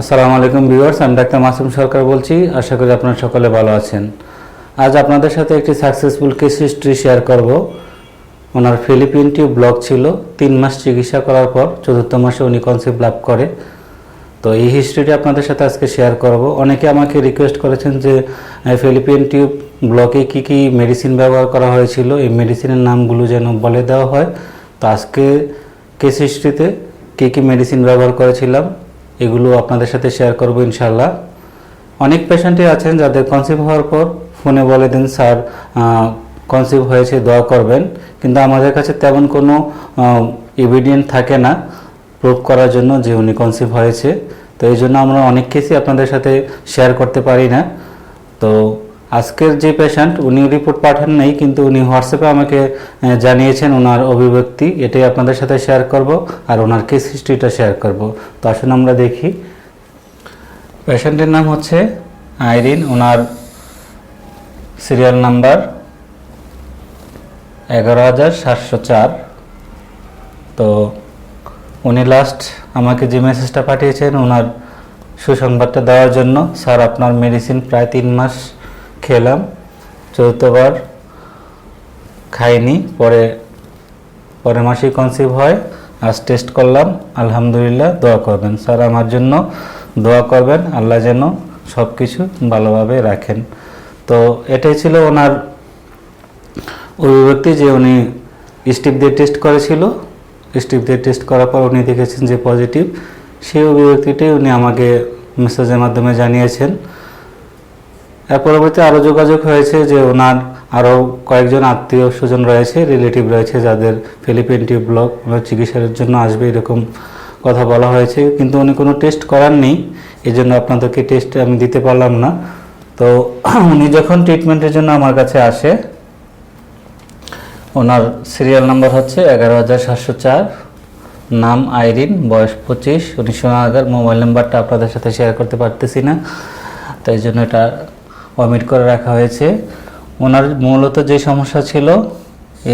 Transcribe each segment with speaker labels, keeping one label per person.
Speaker 1: আসসালামু আলাইকুম ভিউয়ার্স, আমি ডাক্তার মাসুম সরকার বলছি। আশা করি আপনারা সকলে ভালো আছেন। আজ আপনাদের সাথে একটি সাকসেসফুল কেস হিস্ট্রি শেয়ার করব। ওনার ফিলিপিন টিউব ব্লক ছিল। তিন মাস চিকিৎসা করার পর চতুর্থ মাসে উনি কনসেপ্ট লাভ করে। তো এই হিস্ট্রিটি আপনাদের সাথে আজকে শেয়ার করব। অনেকে আমাকে রিকোয়েস্ট করেছেন যে ফিলিপিন টিউব ব্লকে কি কি মেডিসিন ব্যবহার করা হয়েছিল? এই মেডিসিনের নামগুলো যেন বলে দেওয়া হয়। তো আজকে কেস হিস্ট্রিতে কী কী মেডিসিন ব্যবহার করেছিলাম? এগুলো আপনাদের সাথে শেয়ার করব ইনশাল্লাহ অনেক পেশেন্টই আছেন যাদের কনসিভ হওয়ার পর ফোনে বলে দেন, স্যার কনসিভ হয়েছে, দোয়া করবেন। কিন্তু আমাদের কাছে তেমন কোনো এভিডেন্ট থাকে না প্রুভ করার জন্য যে উনি কনসিভ হয়েছে। তো এই জন্য আমরা অনেক কেসই আপনাদের সাথে শেয়ার করতে পারি না। তো আজকের যে পেশেন্ট উনি রিপোর্ট পাঠান নাই, কিন্তু উনি হোয়াটসঅ্যাপে আমাকে জানিয়েছেন ওনার অভিব্যক্তি। এটাই আপনাদের সাথে শেয়ার করব আর ওনার কেস হিস্ট্রিটা শেয়ার করব। তো আসুন আমরা দেখি। পেশেন্টের নাম হচ্ছে আইরিন। ওনার সিরিয়াল নাম্বার এগারো হাজার সাতশো চার। তো উনি লাস্ট আমাকে যে মেসেজটা পাঠিয়েছেন, ওনার সুসংবাদটা দেওয়ার জন্য। স্যার, আপনার মেডিসিন প্রায় তিন মাস খেলাম, চতুর্থবার খাইনি, পরে, পরের মাসেই কনসিভ হয়, আজ টেস্ট করলাম, আলহামদুলিল্লাহ, দোয়া করবেন। স্যার আমার জন্য দোয়া করবেন, আল্লাহ যেন সব কিছু ভালোভাবে রাখেন। তো এটাই ছিল ওনার অভিব্যক্তি যে উনি স্টিপ দিয়ে টেস্ট করেছিল। স্টিপ দিয়ে টেস্ট করার পর উনি দেখেছেন যে পজিটিভ সেই অভিব্যক্তিটাই উনি আমাকে মেসেজের মাধ্যমে জানিয়েছেন। এর পরবর্তী আরও যোগাযোগ হয়েছে যে ওনার আরও কয়েকজন আত্মীয় স্বজন রয়েছে রিলেটিভ রয়েছে যাদের ফিলিপিন টিউব ব্লক ওনার চিকিৎসার জন্য আসবে এরকম কথা বলা হয়েছে। কিন্তু উনি কোনো টেস্ট করাননি এই জন্য আপনাদেরকে টেস্ট আমি দিতে পারলাম না। তো উনি যখন ট্রিটমেন্টের জন্য আমার কাছে আসে, ওনার সিরিয়াল নাম্বার হচ্ছে এগারো হাজার সাতশো চার, নাম আইরিন, বয়স পঁচিশ, উনি সোনাগার মোবাইল নাম্বারটা আপনাদের সাথে শেয়ার করতে পারতেছি না। তাই জন্য এটা অমিট করে রাখা হয়েছে। ওনার মূলত যে সমস্যা ছিল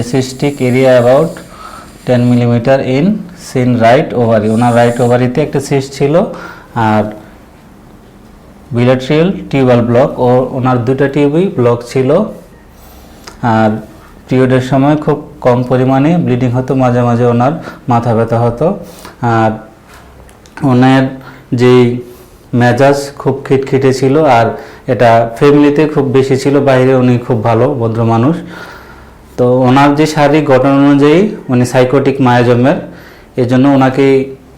Speaker 1: a cystic area about ten millimetre in seen right ovary owner right ওভারিতে একটা সিস্ট ছিল আর বিলাট্রিয়াল টিউবাল ব্লক ও ওনার দুটো টিউবই ব্লক ছিল। আর পিরিয়ডের সময় খুব কম পরিমাণে ব্লিডিং হতো, মাঝে মাঝে ওনার মাথা ব্যথা হতো। আর ওনার যেই মেজাজ খুব খিটখিটে ছিল আর এটা ফ্যামিলিতে খুব বেশি ছিল, বাইরে উনি খুব ভালো, ভদ্র মানুষ। তো ওনার যে শারীরিক গঠন অনুযায়ী উনি সাইকোটিক মায়াজমের এই জন্য ওনাকে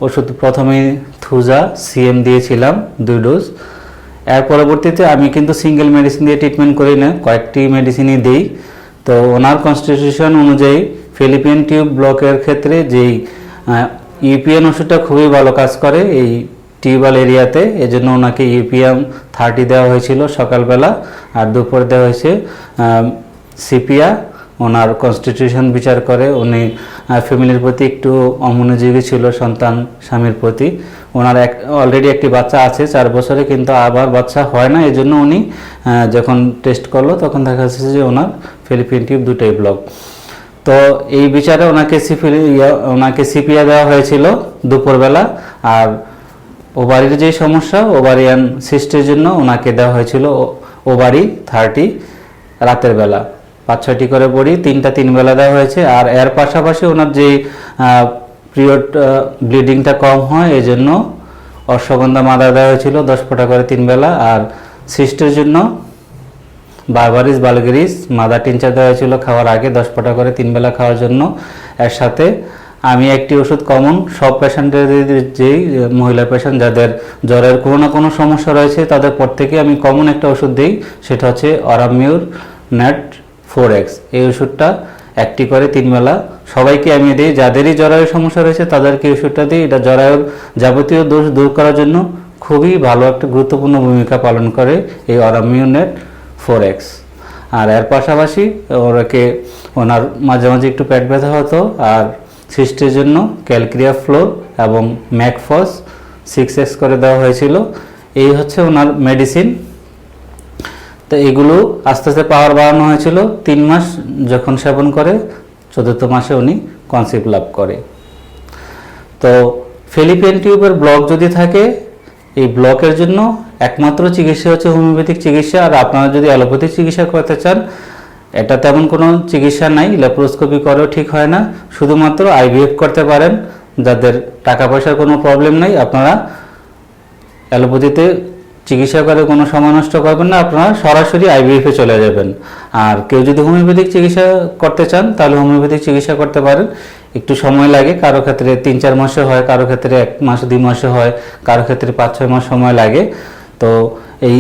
Speaker 1: ওষুধ প্রথমে থুজা সিএম দিয়েছিলাম দুই ডোজ এর পরবর্তীতে আমি কিন্তু সিঙ্গেল মেডিসিন দিয়ে ট্রিটমেন্ট করি না, কয়েকটি মেডিসিনই দিই। তো ওনার কনস্টিটিউশন অনুযায়ী ফিলিপিয়ান টিউব ব্লকের ক্ষেত্রে যেই ইউপিএন ওষুধটা খুবই ভালো কাজ করে, এই টিউবাল এরিয়াতে, এজন্য ওনাকে ইউপিএম থার্টি দেওয়া হয়েছিল সকালবেলা, আর দুপুর দেওয়া হয়েছে সিপিয়া ওনার কনস্টিটিউশন বিচার করে, উনি ফ্যামিলির প্রতি একটু অমনোযোগী ছিল, সন্তান স্বামীর প্রতি। ওনার এক অলরেডি একটি বাচ্চা আছে, চার বছরে কিন্তু আবার বাচ্চা হয় না এই জন্য উনি যখন টেস্ট করল, তখন দেখা যাচ্ছে যে ওনার ফিলিপিন টিউব দুটোই ব্লক তো এই বিচারে ওনাকে সিপি ওনাকে সিপিয়া দেওয়া হয়েছিল দুপুরবেলা, আর ওভারির যে সমস্যা ওভারিয়ান সিস্টের জন্য ওনাকে দেওয়া হয়েছিল ওভারি থার্টি রাতের বেলা। পাঁচ ছয়টি করে পড়ি তিনটা তিন বেলা দেওয়া হয়েছে। আর এর পাশাপাশি ওনার যে পিরিয়ড ব্লিডিংটা কম হয় এই জন্য অশ্বগন্ধা মাদা দেওয়া হয়েছিল দশ ফোঁটা করে তিন বেলা। আর সিস্টের জন্য বারবারিস, বালগেরিস মাদা টিনচার দেওয়া হয়েছিল খাওয়ার আগে দশ ফোঁটা করে তিন বেলা খাওয়ার জন্য। এর সাথে আমি একটি ওষুধ কমন, সব পেশেন্টের যেই মহিলা পেশেন্ট যাদের জ্বরের কোনো না কোনো সমস্যা রয়েছে, তাদের প্রত্যেকে আমি কমন একটা ওষুধ দিই, সেটা হচ্ছে অরামিউর নেট ফোর এক্স এই ওষুধটা একটি করে তিন বেলা সবাইকে আমি দিই, যাদেরই জরায়ুর সমস্যা রয়েছে তাদেরকে ওষুধটা দিই। এটা জরায়ুর যাবতীয় দোষ দূর করার জন্য খুবই ভালো একটা গুরুত্বপূর্ণ ভূমিকা পালন করে এই অরামিউনেট ফোর এক্স আর এর পাশাপাশি ওনাকে ওনার মাঝে মাঝে একটু পেট ব্যথা হতো, আর সিস্টের জন্য ক্যালক্রিয়া ফ্লোর এবং ম্যাকফস সিক্স এক্স করে দেওয়া হয়েছিল। এই হচ্ছে ওনার মেডিসিন তো এগুলো আস্তে আস্তে পাওয়ার বাড়ানো হয়েছিল। তিন মাস যখন সেবন করে, চতুর্থ মাসে উনি কনসেপ্ট লাভ করে। তো ফিলিপিন টিউবের ব্লক যদি থাকে, এই ব্লকের জন্য একমাত্র চিকিৎসা হচ্ছে হোমিওপ্যাথিক চিকিৎসা। আর আপনারা যদি অ্যালোপ্যাথিক চিকিৎসা করতে চান এটা তেমন কোনো চিকিৎসা নাই, ল্যাপ্রোস্কোপি করেও ঠিক হয় না। শুধুমাত্র আইভিএফ করতে পারেন, যাদের টাকা পয়সার কোনো প্রবলেম নেই, আপনারা অ্যালোপ্যাথিতে চিকিৎসা করে কোনো সময় নষ্ট করবেন না, আপনারা সরাসরি আইভিএফে চলে যাবেন। আর কেউ যদি হোমিওপ্যাথিক চিকিৎসা করতে চান, তাহলে হোমিওপ্যাথিক চিকিৎসা করতে পারেন। একটু সময় লাগে, কারও ক্ষেত্রে তিন চার মাসে হয়, কারও ক্ষেত্রে এক মাস, দুই মাসে হয়, কারও ক্ষেত্রে পাঁচ ছয় মাস সময় লাগে। তো এই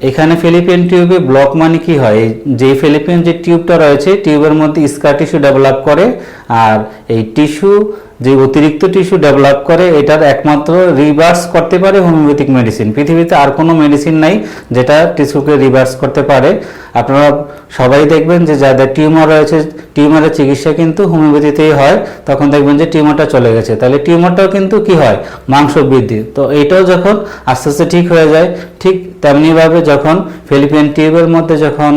Speaker 1: এখানে ফিলিপিন টিউবে ব্লক মানে কি হয়? যে ফিলিপিন যে টিউবটা রয়েছে, টিউবের মধ্যে স্কার টিস্যু ডেভেলপ করে, আর এই টিস্যু যে অতিরিক্ত টিস্যু ডেভেলপ করে, এটার একমাত্র রিভার্স করতে পারে হোমিওপ্যাথিক মেডিসিন পৃথিবীতে আর কোনো মেডিসিন নাই যেটা টিস্যুকে রিভার্স করতে পারে। আপনারা সবাই দেখবেন যে যাদের টিউমার রয়েছে টিউমারের চিকিৎসা কিন্তু হোমিওপ্যাথিতেই হয়, তখন দেখবেন যে টিউমারটা চলে গেছে। তাহলে টিউমারটাও কিন্তু কি হয়? মাংস বৃদ্ধি। তো এটাও যখন আস্তে আস্তে ঠিক হয়ে যায়, ঠিক তেমনিভাবে যখন ফিলিপিয়ান টিউবের মধ্যে যখন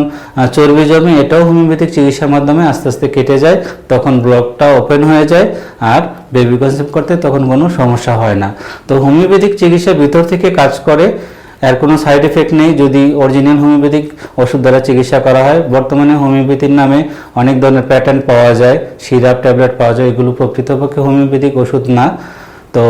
Speaker 1: চর্বি জমে, এটাও হোমিওপ্যাথিক চিকিৎসার মাধ্যমে আস্তে আস্তে কেটে যায়, তখন ব্লকটা ওপেন হয়ে যায়। আর বেবি কনসেপ্ট করতে, তখন কোনো সমস্যা হয় না। তো হোমিওপ্যাথিক চিকিৎসা ভিতর থেকে কাজ করে, আর কোনো সাইড এফেক্ট নেই। যদি অরিজিনাল হোমিওপ্যাথিক ওষুধ দ্বারা চিকিৎসা করা হয়, বর্তমানে হোমিওপ্যাথির নামে অনেক ধরনের প্যাটার্ন পাওয়া যায়, সিরাপ ট্যাবলেট পাওয়া যায়, এগুলো প্রকৃতপক্ষে হোমিওপ্যাথিক ওষুধ না। তো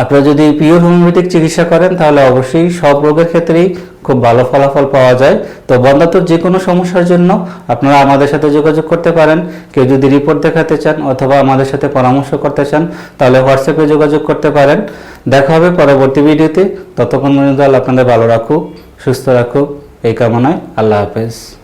Speaker 1: আপনারা যদি পিওর হোমিওপ্যাথিক চিকিৎসা করেন, তাহলে অবশ্যই সব রোগের ক্ষেত্রেই খুব ভালো ফলাফল পাওয়া যায়। তো বন্ধাত্মর যে কোনো সমস্যার জন্য আপনারা আমাদের সাথে যোগাযোগ করতে পারেন। কেউ যদি রিপোর্ট দেখাতে চান অথবা আমাদের সাথে পরামর্শ করতে চান, তাহলে হোয়াটসঅ্যাপে যোগাযোগ করতে পারেন। দেখা হবে পরবর্তী ভিডিওতে। ততক্ষণ পর্যন্ত আপনাদের ভালো রাখুক, সুস্থ রাখুক। এই কামনায় আল্লাহ হাফেজ।